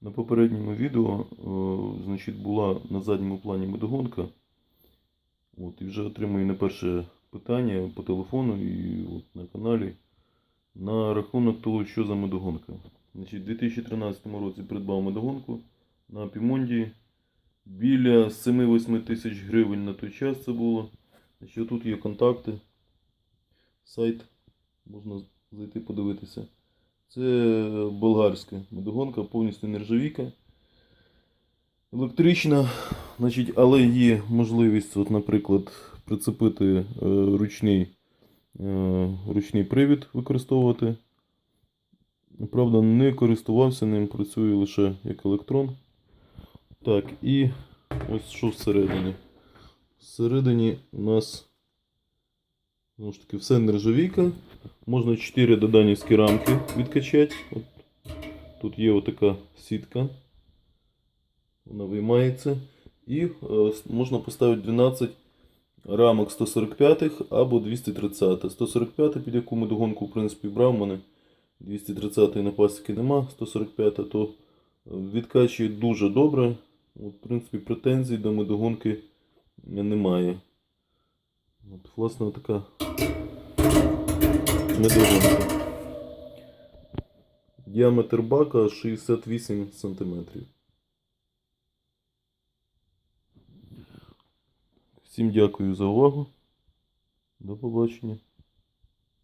На попередньому відео е, значить, була на задньому плані медогонка. От, і вже отримую не перше питання по телефону і от на каналі на рахунок того, що за медогонка. Значить, у 2013 році придбав медогонку на Пімонді. Біля 7-8 тисяч гривень на той час це було. Значить, тут є контакти, сайт, можна зайти подивитися. Це болгарська медогонка, повністю нержавійка. Електрична, значить, але є можливість, от, наприклад, прицепити е, ручний, е, ручний привід використовувати. Правда, не користувався ним, працює лише як електрон. Так, і ось що всередині. Всередині у нас знову ж таки все нержавійка. Можна 4 доданівські рамки відкачати. От, тут є отака сітка. Вона виймається. І е, можна поставити 12 рамок 145 або 230. 145, під яку медогонку, в принципі, брав мене. 230 на пасіки нема, 145 то е, відкачує дуже добре. От, в принципі, претензій до медогонки немає. От, власне, така медогонка. Діаметр бака 68 см. Всім дякую за увагу. До побачення.